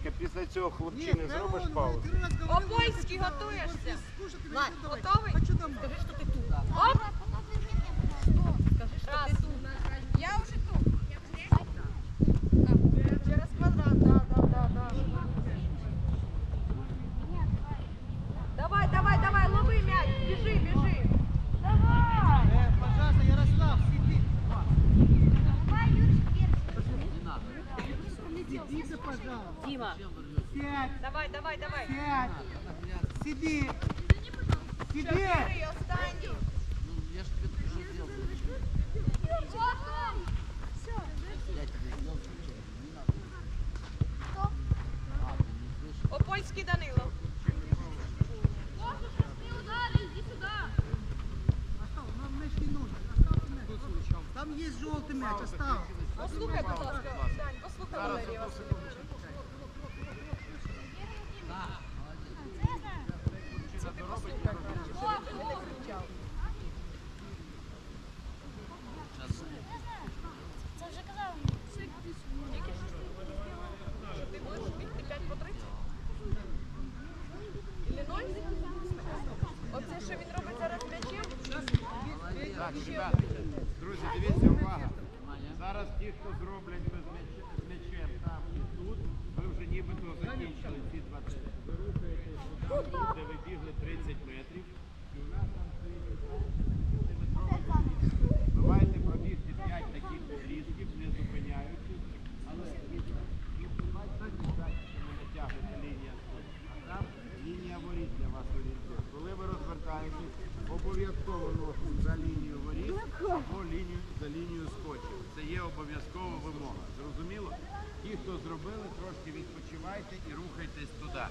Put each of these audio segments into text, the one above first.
Іриночка, після цього хлопчини зробиш паузу. Обойський готуєшся? Вань, Готовий? Скажи, що ти тут. Оп! Раз. Я вже тут. Через квадрат, да, да, да, да. Давай, давай, давай, лови м'яч, біжи, біжи. Давай! Э, пожалуйста, Ярослав, сиди. Сидите, пожалуйста. Дима. Сядь, Давай, давай, давай. сядь. Сиди. Сиди. Чотири, останній. Опольський Данило. Остав, нам мяч не нужен. Оставьте мяч. Там есть желтый мяч, оставь. Послухай, будь ласка, Дань, послухай Валерія Васильовича. Це вже казав. Ти будеш бігти 5 по 30? Іллінойс? Оце, що він робить зараз з м'ячем? Так, ребята, друзі, дивіться, увага. Зараз ті, хто зроблять без м'яча- з м'ячем там і тут, ви вже нібито закінчили ці два де ви бігли 30 метрів, лінію за лінію скотчів. Це є обов'язкова вимога. Зрозуміло? Ті, хто зробили, трошки відпочивайте і рухайтесь туди.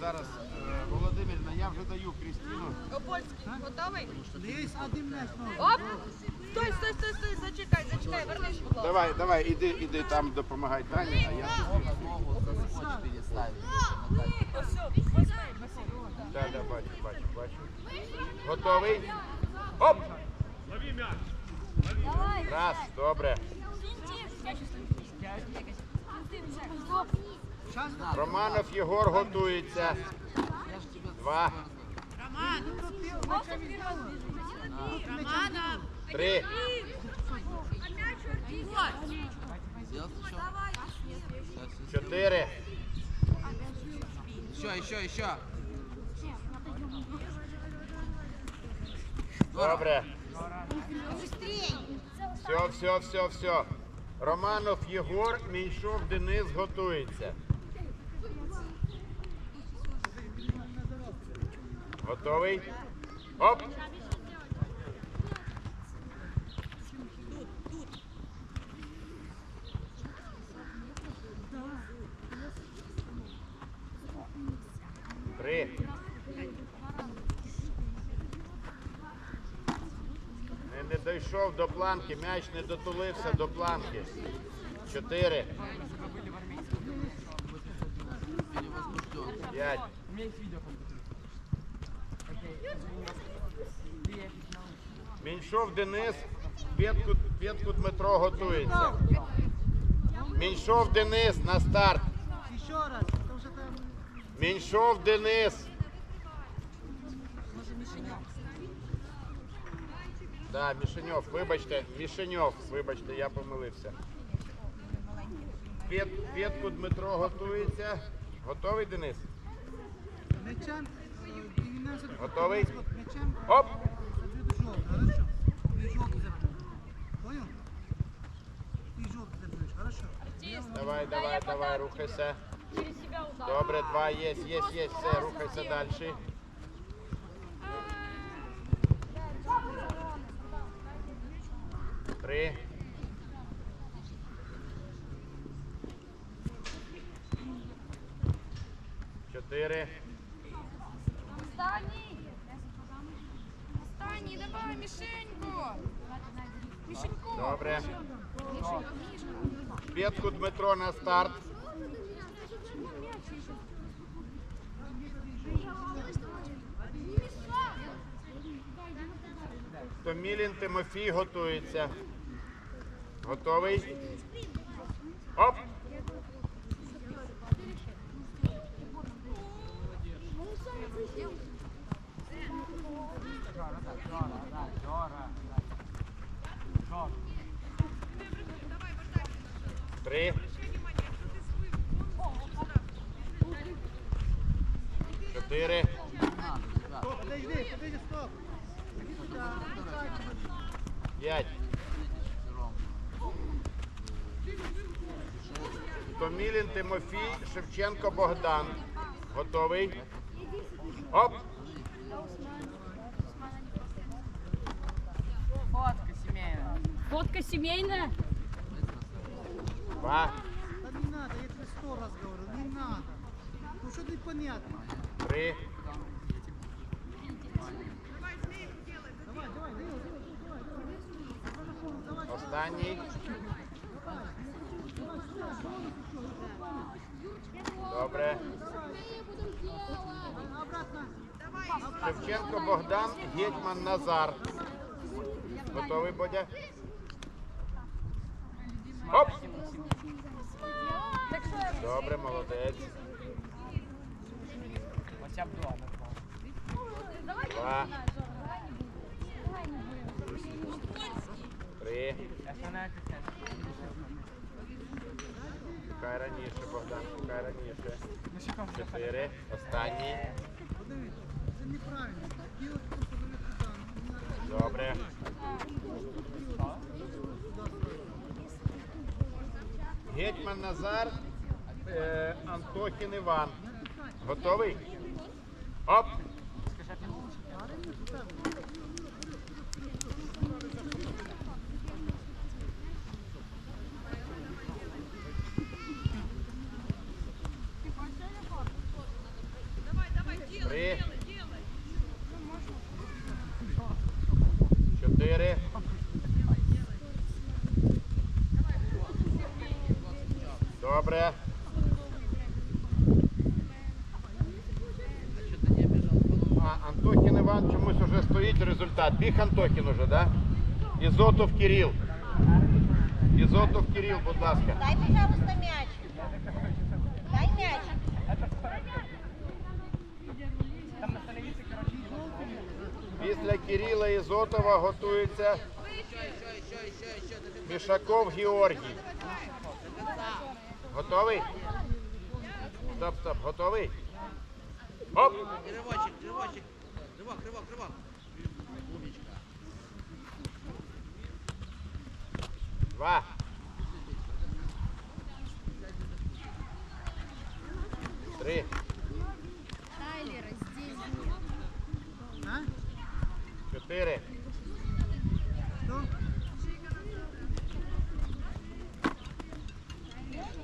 Зараз, е, Володимирівна, я вже даю Крістіну. Опольський, готовий? Мяч. Оп! Стой, стой, стой, стой, зачекай, зачекай, вернись, будь ласка. Давай, давай, іди, іди там допомагай Тані, а я. Так, да, бачу, бачу, бачу. Готовий? Оп! Раз, добре. Романов Єгор готується. Два. Три. Чотири. Еще, еще, еще. Добре. Все, все, все, все. Романов Єгор, Міншов Денис готується. Готовий? Оп! Три. Не, не дійшов до планки, м'яч не дотулився до планки. Чотири. П'ять. Меньшов Денис, П'ятку, П'ятку Дмитро готується. Меньшов Денис на старт. Что Денис. Да, Мішеньов, вибачте, Мішеньов, вибачте, я помилився. П'ят, п'ятку Дмитро готується. Готовий, Денис? Мячам э, 12 Готовий? Мячам Оп! забьют желтый, хорошо? Ты желтый забьешь. Понял? Ты желтый забьешь, хорошо? Давай, давай, давай, рухайся. Добре, два, є, є, є, все, рухайся далі. Три. Чотири. Останній. Останній, давай, Мішенько. Мішенько. Добре. П'ятку Дмитро на старт. Томілін Тимофій готується. Готовий. Оп! Три. Чотири. П'ять. Томілін Тимофій, Шевченко Богдан. Готовий? Оп! Фотка сімейна. Фотка семейная? Два, Да не надо, я тебе сто раз говорю, не надо. Ну что ты понятно? три, Давай, давай, Данил, давай, давай. останній. Добре. Шевченко Богдан, Гетьман Назар. Готовий, Бодя? Оп! Добре, молодець. Два, три. Чекай раніше, Богдан, чекай раніше. Чотири. Подивись, це неправильно. Добре. Гетьман Назар, е, Антохін Іван. Готовий? Оп! Три. Чотири. Добре. А, Антохін Іван чомусь уже стоїть результат. Біг Антохін уже, да? Ізотов Кирил. Ізотов Кирил, будь ласка. Дай, пожалуйста, мяч. Дай мяч. Після Кирила Ізотова готується Мішаков Георгій. Готовий? Стоп, стоп, готовий? Оп! Ривочек, ривочек. Ривок, ривок, ривок. Два. Три. А? Чотири. Что?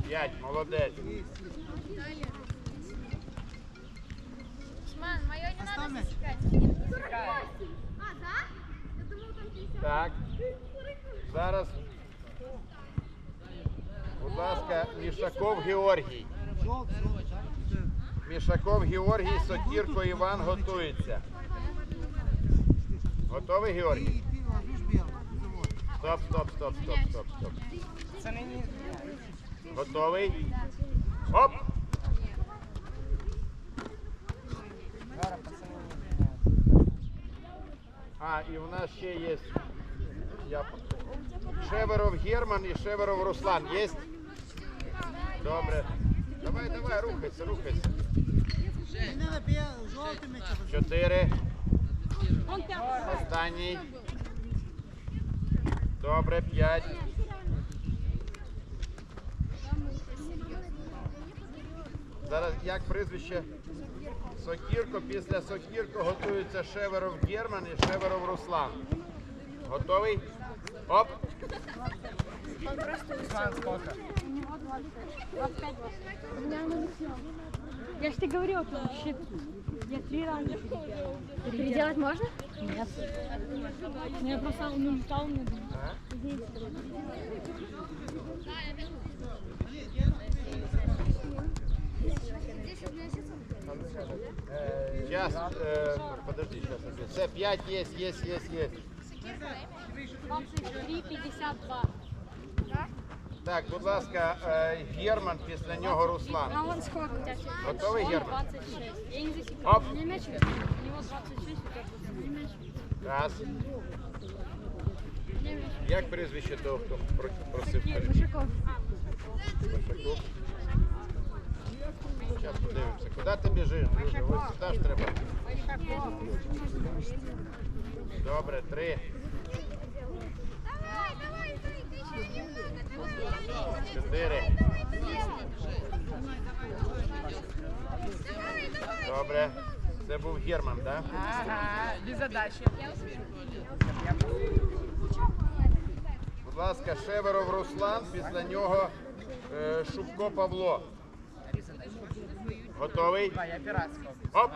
П'ять. Молодець. Усман, мое не Оставь надо мяч. засекать. Так. Зараз. Будь ласка, Мішаков Георгій. Желтый, желтый, да? Всё. Мішаков Георгій, Сокірко Іван готується. Готовий, И, Георгій? и ты ложишь белый. Завод. Стоп, стоп, стоп, стоп, стоп, стоп. Це не ні. Готовий? Оп! Зараз пацани. А, і в нас ще є. Я... Шеверов Герман і Шеверов Руслан. Є? Добре. Давай, давай, рухайся, рухайся. Не надо белый, желтый мяч. а Чотири. Останній. Добре, п'ять. Зараз як прізвище? Сокірко. Після Сокірко готується Шеверов Герман і Шеверов Руслан. Готовий? Оп! Я же тебе говорила, что вообще я три раза переделала. Переделать можно? Нет. Ну, я просто он улетал мне думаю. А? Сейчас, э, подожди, сейчас. Все, пять есть, есть, есть, есть. 23, 52. Так, будь ласка, е, Герман, після нього Руслан. А он сколько у тебя? Готовый, Он Герман? 26. Я не засекаю. Оп. У меня мяч, у него 26, у тебя просто не мяч. Раз. У меня мяч. Як прізвище того, хто про- просив Кир, перейти? Башаков. Башаков. Зараз подивимося. Куди ти біжиш, друже? Ось сюди ж треба. Добре, три. Давай, давай, ты, ты еще немного, давай. Чотири. Добре. Це був Герман, так? Ага, без задачі. Будь ласка, Шеверов Руслан, після нього е, Шубко Павло. Готовий? Давай, я піратського. Оп!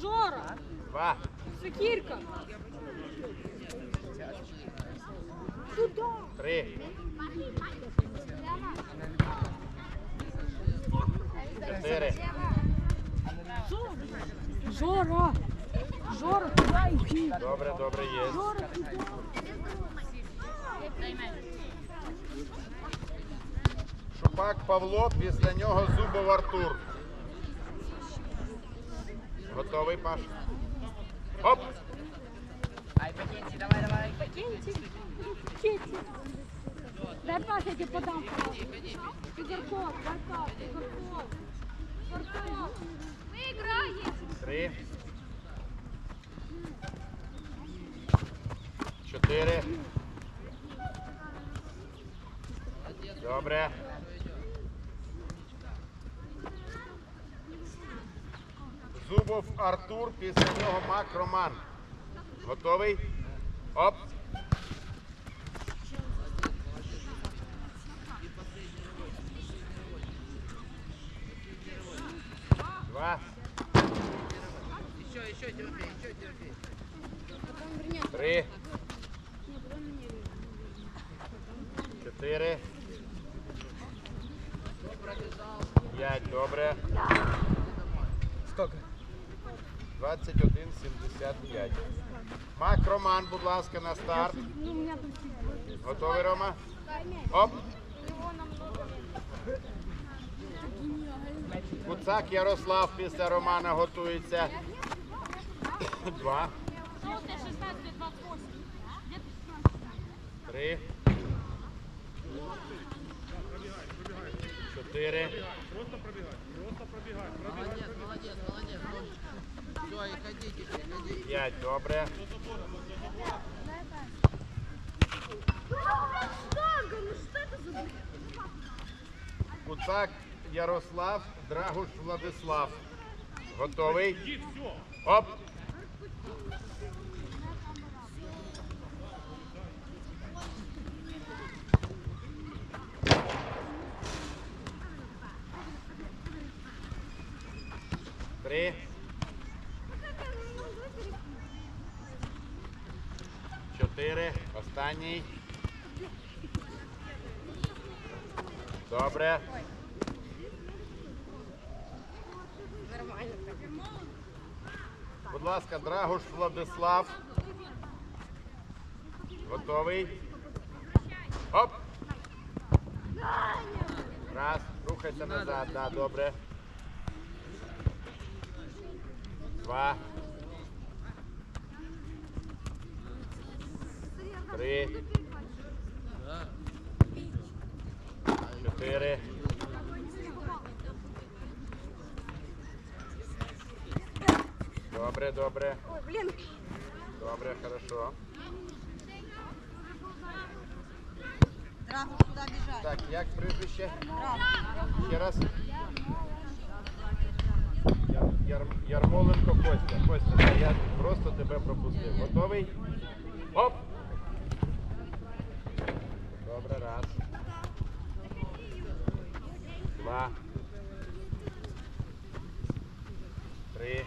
Жора, Два. Сокирка. Три. Чотири. Жора. Жора, куда идти? Добре, добре, є. Жора, куда? Шупак Павло, після нього Зубов Артур. Готовий, Паш? Оп! Ай, Пекінці, давай, давай. Кенти. Кенти. Дай пас, я тебе подам. Игорков, дай пас, Игорков. Игорков. Выиграем. Три. Чотири. Добре. Зубов Артур, після нього Мак Роман. Готовий? Оп. Два. Еще, еще, Тимофей, еще, Тимофей. Три. Чотири. П'ять. Добре. Сколько? 21,75. Мак Роман, будь ласка, на старт. Готовий, Рома? Оп. Куцак Ярослав після Романа готується. Два. Три. Чотири. Молодец, молодец, молодец. Все, и ходи теперь, ходи. П'ять. Добре. Штанга, ну что это за... Куцак Ярослав, Драгуш Владислав. Готовий? Оп! Три. Чотири. Останній. Добре. Будь ласка, Драгуш Владислав. Готовий? Оп! Раз, рухайся назад, да, добре. Два. Три. Чотири. Добре, добре. Ой, блин. Добре, хорошо. Драгу, куда бежать? Так, як прізвище? Ще раз. Яр, Яр, Ярмоленко Костя. Костя, я просто тебе пропустив. Готовий? Оп! Добре, раз. Два. Три.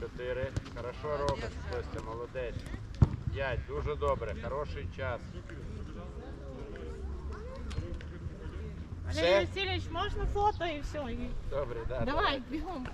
Чотири. Хорошо робиш, Костя, молодець. П'ять. Дуже добре. Хороший час. Валерий Васильович, Васильевич, можно фото и все? Добре, да. Давай, бегом.